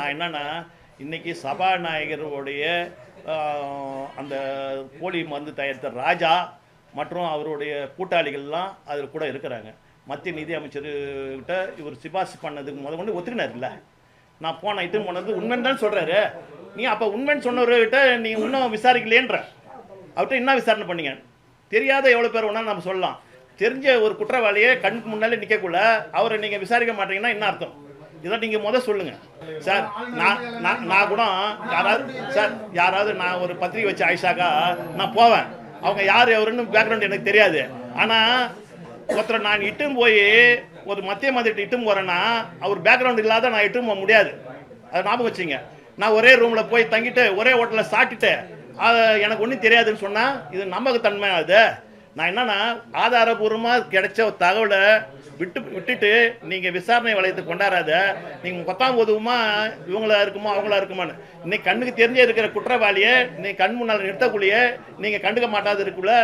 நான் என்னன்னா இன்னைக்கு சபாநாயகருடைய அந்த போலி மருந்து தயாரித்த ராஜா மற்றும் அவருடைய கூட்டாளிகள்லாம் அதில் கூட இருக்கிறாங்க. மத்திய நிதி அமைச்சர்கிட்ட இவர் சிபாரிசு பண்ணதுக்கு முத கொண்டு ஒத்துக்கினார்ல. நான் போன இது போனது உண்மைன்னு தான் சொல்கிறாரு நீ அப்போ உண்மைன்னு சொன்னவர்கிட்ட நீ இன்னும் விசாரிக்கலேன்ற அவர்கிட்ட என்ன விசாரணை பண்ணீங்க? தெரியாத எவ்வளோ பேர் ஒன்றா நம்ம சொல்லலாம். தெரிஞ்ச ஒரு குற்றவாளியை கண்ணுக்கு முன்னாலே நிற்கக்குள்ள அவரை நீங்கள் விசாரிக்க மாட்டீங்கன்னா என்ன அர்த்தம்? இதை நீங்கள் முதல் சொல்லுங்க. சார் நான் நான் நான் கூட யாராவது சார் யாராவது நான் ஒரு பத்திரிகை வச்சு ஆயிஷாக்கா நான் போவேன். அவங்க யார் எவருன்னு பேக்ரவுண்ட் எனக்கு தெரியாது. ஆனால் ஒருத்தரை நான் இட்டும் போய் ஒரு மத்திய மந்திரிட்டு இட்டும் போகிறேன்னா அவர் பேக்ரவுண்ட் இல்லாத நான் இட்டும் போக முடியாது. அதை ஞாபகம் வச்சுங்க நான் ஒரே ரூமில் போய் தங்கிட்டு ஒரே ஹோட்டலில் சாப்பிட்டுட்டு அது எனக்கு ஒன்றும் தெரியாதுன்னு சொன்னால் இது நம்பகத்தன்மை அது? நான் என்னன்னா ஆதாரபூர்வமாக கிடைச்ச ஒரு தகவலை விட்டு விட்டுட்டு நீங்கள் விசாரணை வளையத்தை கொண்டாடாத நீங்கள் பத்தாம் உதவுமா இவங்களா இருக்குமா அவங்களா இருக்குமான்னு. இன்னைக்கு கண்ணுக்கு தெரிஞ்சே இருக்கிற குற்றவாளியை நீ கண் முன்னால் நிறுத்தக்குள்ளேயே நீங்கள் கண்டுக்க மாட்டாது இருக்குள்ள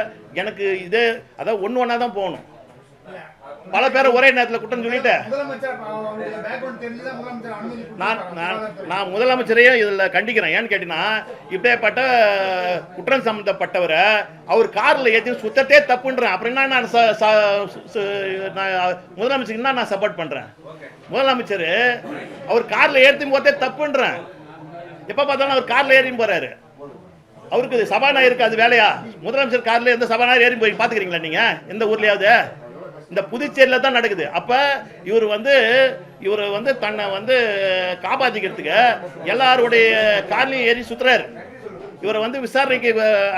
எனக்கு இது அதாவது ஒன்று ஒன்றா தான் போகணும். பல பேரை ஒரே நேரத்தில் குற்றம் சொல்லிட்டு. நான்? நான் நான் முதலமைச்சரையும் இதில் கண்டிக்கிறேன். ஏன்னு கேட்டீங்கன்னா இப்படியாப்பட்ட குற்றம் சம்மந்தப்பட்டவரை அவர் காரில் ஏற்றி சுத்தத்தே தப்புன்றேன். அப்புறம் என்ன நான் முதலமைச்சருக்கு என்ன நான் சப்போர்ட் பண்ணுறேன் முதலமைச்சர் அவர் காரில் ஏற்றி போதே தப்புன்றேன். எப்போ பார்த்தாலும் அவர் காரில் ஏறி போகிறாரு அவருக்கு இது சபாநாயகருக்கு அது வேலையா? முதலமைச்சர் காரில் எந்த சபாநாயகர் ஏறி போய் பார்த்துக்கிறீங்களா நீங்கள் எந்த ஊர்லேயாவது? இந்த புதுச்சேரியில் தான் நடக்குது. அப்போ இவர் வந்து இவர் வந்து தன்னை வந்து காப்பாற்றிக்கிறதுக்கு எல்லாருடைய கார்லையும் ஏறி சுற்றுறாரு இவரை வந்து விசாரணைக்கு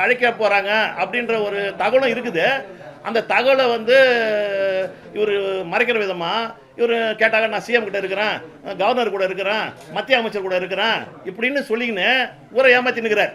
அழைக்க போகிறாங்க அப்படின்ற ஒரு தகவலும் இருக்குது. அந்த தகவலை வந்து இவர் மறைக்கிற விதமாக இவர் கேட்டாங்க நான் சிஎம் கிட்ட இருக்கிறேன் கவர்னர் கூட இருக்கிறேன் மத்திய அமைச்சர் கூட இருக்கிறேன் இப்படின்னு சொல்லிக்கின்னு ஊரை ஏமாத்தினுக்கிறார்